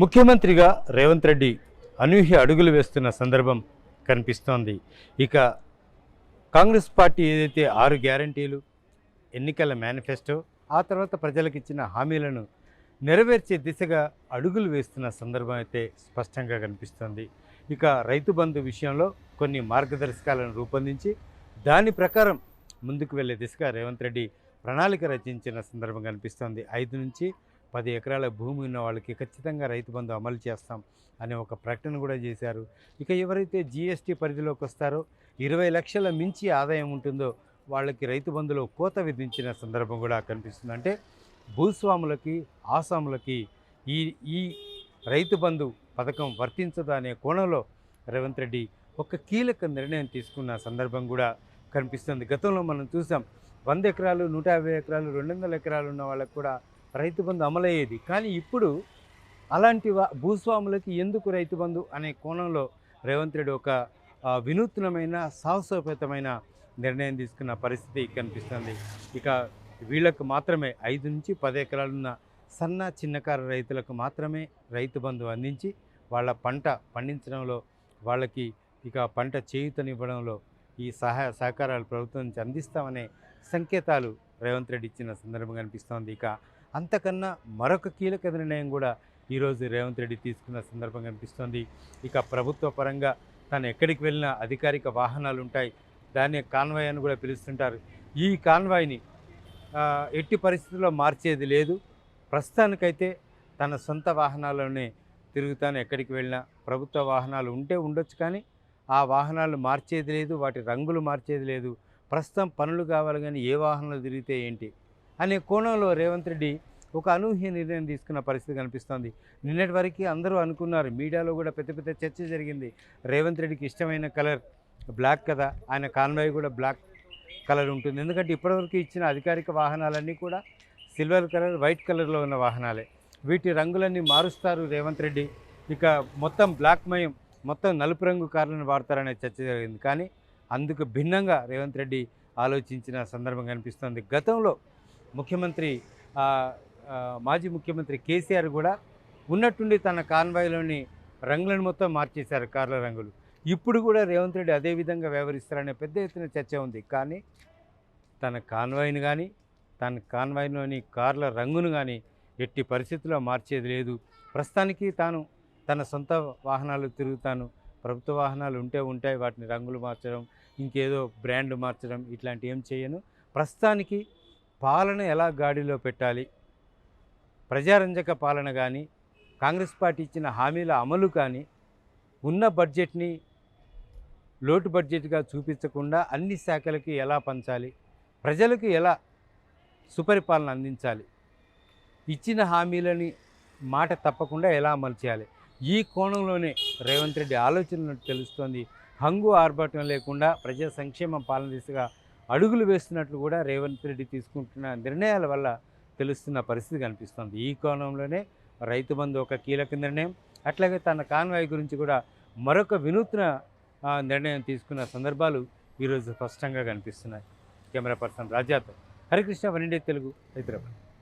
ముఖ్యమంత్రిగా రేవంత్ రెడ్డి అనూహ్య అడుగులు వేస్తున్న సందర్భం కనిపిస్తోంది. ఇక కాంగ్రెస్ పార్టీ ఏదైతే ఆరు గ్యారంటీలు ఎన్నికల మేనిఫెస్టో ఆ తర్వాత ప్రజలకు ఇచ్చిన హామీలను నెరవేర్చే దిశగా అడుగులు వేస్తున్న సందర్భం అయితే స్పష్టంగా కనిపిస్తోంది. ఇక రైతు బంధు విషయంలో కొన్ని మార్గదర్శకాలను రూపొందించి దాని ప్రకారం ముందుకు వెళ్ళే దిశగా రేవంత్ రెడ్డి ప్రణాళిక రచించిన సందర్భం కనిపిస్తోంది. ఐదు నుంచి పది ఎకరాల భూమి ఉన్న వాళ్ళకి ఖచ్చితంగా రైతు బంధు అమలు చేస్తాం అనే ఒక ప్రకటన కూడా చేశారు. ఇక ఎవరైతే జీఎస్టీ పరిధిలోకి వస్తారో ఇరవై లక్షల మించి ఆదాయం ఉంటుందో వాళ్ళకి రైతు బంధులో కోత విధించిన సందర్భం కూడా కనిపిస్తుంది. అంటే భూస్వాములకి ఆసాములకి ఈ ఈ రైతు బంధు పథకం వర్తించదు అనే కోణంలో రేవంత్ రెడ్డి ఒక కీలక నిర్ణయం తీసుకున్న సందర్భం కూడా కనిపిస్తుంది. గతంలో మనం చూసాం వంద ఎకరాలు నూట యాభై ఎకరాలు రెండు వందల ఎకరాలు ఉన్న వాళ్ళకు కూడా రైతు బంధు అమలయ్యేది. కానీ ఇప్పుడు అలాంటి భూస్వాములకి ఎందుకు రైతు బంధు అనే కోణంలో రేవంత్ రెడ్డి ఒక వినూత్నమైన సాహసోపేతమైన నిర్ణయం తీసుకున్న పరిస్థితి కనిపిస్తుంది. ఇక వీళ్ళకు మాత్రమే ఐదు నుంచి పది ఎకరాలున్న సన్న చిన్నకారు రైతులకు మాత్రమే రైతు బంధు అందించి వాళ్ళ పంట పండించడంలో వాళ్ళకి ఇక పంట చేయూతనివ్వడంలో ఈ సహాయ సహకారాలు ప్రభుత్వం నుంచి అందిస్తామనే సంకేతాలు రేవంత్ రెడ్డి ఇచ్చిన సందర్భం కనిపిస్తోంది. ఇక అంతకన్నా మరొక కీలక నిర్ణయం కూడా ఈరోజు రేవంత్ రెడ్డి తీసుకున్న సందర్భం కనిపిస్తోంది ఇక ప్రభుత్వ పరంగా తను ఎక్కడికి వెళ్ళినా అధికారిక వాహనాలు ఉంటాయి దాన్ని కాన్వాయ్ అని కూడా పిలుస్తుంటారు. ఈ కాన్వాయ్ని ఎట్టి పరిస్థితుల్లో మార్చేది లేదు. ప్రస్తుతానికైతే తన సొంత వాహనాల్లోనే తిరుగుతాను. ఎక్కడికి వెళ్ళినా ప్రభుత్వ వాహనాలు ఉంటే ఉండొచ్చు కానీ ఆ వాహనాలు మార్చేది లేదు వాటి రంగులు మార్చేది లేదు. ప్రస్తుతం పనులు కావాలి కానీ ఏ వాహనాలు తిరిగితే ఏంటి? అనే కోణంలో రేవంత్ రెడ్డి ఒక అనూహ్య నిర్ణయం తీసుకున్న పరిస్థితి కనిపిస్తోంది. నిన్నటి వరకు అందరూ అనుకున్నారు మీడియాలో కూడా పెద్ద పెద్ద చర్చ జరిగింది. రేవంత్ రెడ్డికి ఇష్టమైన కలర్ బ్లాక్ కదా ఆయన కాన్వాయ్ కూడా బ్లాక్ కలర్ ఉంటుంది. ఎందుకంటే ఇప్పటివరకు ఇచ్చిన అధికారిక వాహనాలన్నీ కూడా సిల్వర్ కలర్ వైట్ కలర్లో ఉన్న వాహనాలే. వీటి రంగులన్నీ మారుస్తారు రేవంత్ రెడ్డి. ఇక మొత్తం బ్లాక్మయం మొత్తం నలుపు రంగు కార్లను వాడతారనే చర్చ జరిగింది. కానీ అందుకు భిన్నంగా రేవంత్ రెడ్డి ఆలోచించిన సందర్భం కనిపిస్తోంది. గతంలో ముఖ్యమంత్రి మాజీ ముఖ్యమంత్రి కేసీఆర్ కూడా ఉన్నట్టుండి తన కాన్వాయ్లోని రంగులను మొత్తం మార్చేశారు కార్ల రంగులు. ఇప్పుడు కూడా రేవంత్ రెడ్డి అదే విధంగా వ్యవహరిస్తారనే పెద్ద ఎత్తున చర్చ ఉంది. కానీ తన కాన్వాయ్ని కానీ తన కాన్వాయ్లోని కార్ల రంగును కానీ ఎట్టి పరిస్థితుల్లో మార్చేది లేదు. ప్రస్తుతానికి తాను తన సొంత వాహనాలు తిరుగుతాను. ప్రభుత్వ వాహనాలు ఉంటే ఉంటాయి. వాటిని రంగులు మార్చడం ఇంకేదో బ్రాండ్ మార్చడం ఇట్లాంటి ఏం చేయను. ప్రస్తుతానికి పాలన ఎలా గాడిలో పెట్టాలి? ప్రజారంజక పాలన కానీ కాంగ్రెస్ పార్టీ ఇచ్చిన హామీల అమలు కానీ ఉన్న బడ్జెట్ని లోటు బడ్జెట్గా చూపించకుండా అన్ని శాఖలకి ఎలా పంచాలి? ప్రజలకు ఎలా సుపరిపాలన అందించాలి? ఇచ్చిన హామీలని మాట తప్పకుండా ఎలా అమలు చేయాలి? ఈ కోణంలోనే రేవంత్ రెడ్డి ఆలోచనలు తెలుస్తోంది. హంగు ఆర్భాటం లేకుండా ప్రజా సంక్షేమ పాలన దిశగా అడుగులు వేస్తున్నట్లు కూడా రేవంత్ రెడ్డి తీసుకుంటున్న నిర్ణయాల వల్ల తెలుస్తున్న పరిస్థితి కనిపిస్తుంది. ఈ కోణంలోనే రైతు బంధు ఒక కీలక నిర్ణయం. అట్లాగే తన కాన్వాయ్ గురించి కూడా మరొక వినూత్న నిర్ణయం తీసుకున్న సందర్భాలు ఈరోజు స్పష్టంగా కనిపిస్తున్నాయి. కెమెరా పర్సన్ రాజాతో హరికృష్ణ వన్ ఇండియా తెలుగు హైదరాబాద్.